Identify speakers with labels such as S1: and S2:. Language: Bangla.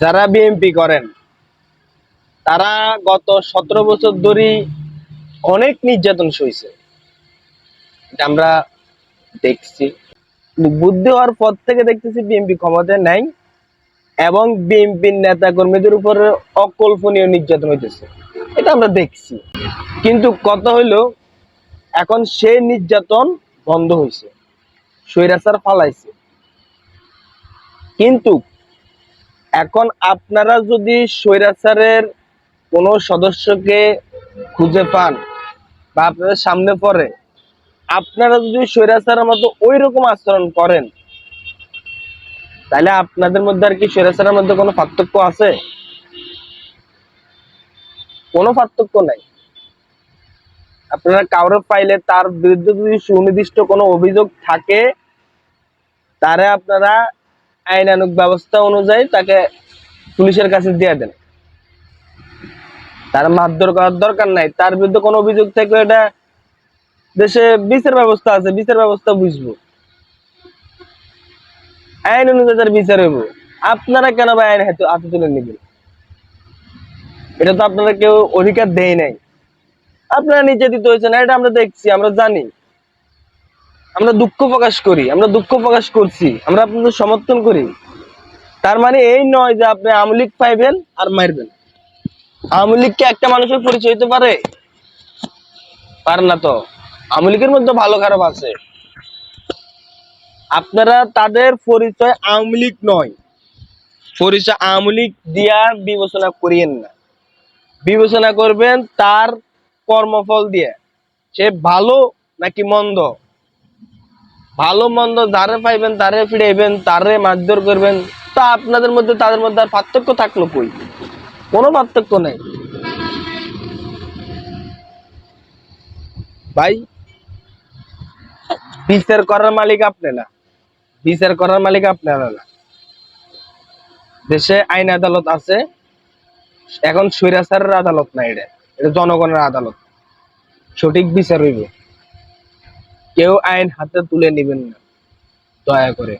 S1: যারা বিএমপি করেন, তারা গত সতেরো বছর ধরে অনেক নির্যাতন সইছে। আমরা দেখছি। বুদ্ধি হওয়ার পর থেকে দেখতেছি বিএনপি ক্ষমতায় নাই এবং বিএনপির নেতা কর্মীদের উপরে অকল্পনীয় নির্যাতন হইতেছে। এটা আমরা দেখছি। কিন্তু কথা হইল, এখন সেই নির্যাতন বন্ধ হয়েছে স্বৈরাচার ফালাইছে। কিন্তু এখন আপনারা যদি স্বৈরাচারের কোনো সদস্যকে খুঁজে পান বা আপনাদের সামনে পড়ে, আপনারা যদি স্বৈরাচারের মতো ওই রকম আচরণ করেন, তাহলে আপনাদের মধ্যে আর কি স্বৈরাচারের মধ্যে কোনো পার্থক্য আছে? কোনো পার্থক্য নাই। আপনারা কাউরে পাইলে তার বিরুদ্ধে যদি সুনির্দিষ্ট কোনো অভিযোগ থাকে তারে আপনারা আইনানুক ব্যবস্থা অনুযায়ী তাকে পুলিশের কাছে দিয়ে দেন। তার মারধর করার দরকার নাই। তার বিরুদ্ধে কোনো অভিযোগ থাকলে এটা দেশে বিচার ব্যবস্থা আছে, বিচার ব্যবস্থা বুঝব। আইন অনুযায়ী তার বিচার হইব। আপনারা কেন বা আইন হাতে তুলে নেবেন? এটা তো আপনারা কেউ অধিকার দেয় নাই। আপনারা নিজে নির্যাতিত হয়েছেন এটা আমরা দেখছি, আমরা জানি। আমরা দুঃখ প্রকাশ করি, আমরা দুঃখ প্রকাশ করছি, আমরা আপনাদের সমর্থন করি। তার মানে এই নয় যে আপনি আমলিক পাইবেন আর মারবেন। আমলিককে একটা মানুষের পরিচয় হতে পারে? পার না তো। আমলিকের মধ্যে ভালো খারাপ আছে। আপনারা তাদের পরিচয় আমলিক নয়। পরিচয় আমলিক দিয়া বিবেচনা করিয়েন না। বিবেচনা করবেন তার কর্মফল দিয়ে। সে ভালো নাকি মন্দ? ভালো মন্দ যারে পাইবেন, তারে ফিরাইবেন, তারে মারধর করবেন, তা আপনাদের মধ্যে, তাদের মধ্যে আর পার্থক্য থাকল কই? কোনো পার্থক্য নেই। ভাই, বিচার করার মালিক আপনি না। বিচার করার মালিক আপনারা না। দেশে আইন আদালত আছে, এখন স্বৈরাচারের আদালত না এটা। এটা জনগণের আদালত। সঠিক বিচার হইব। কেউ আইন হাতে তুলে নেবেন না। দয়া করে।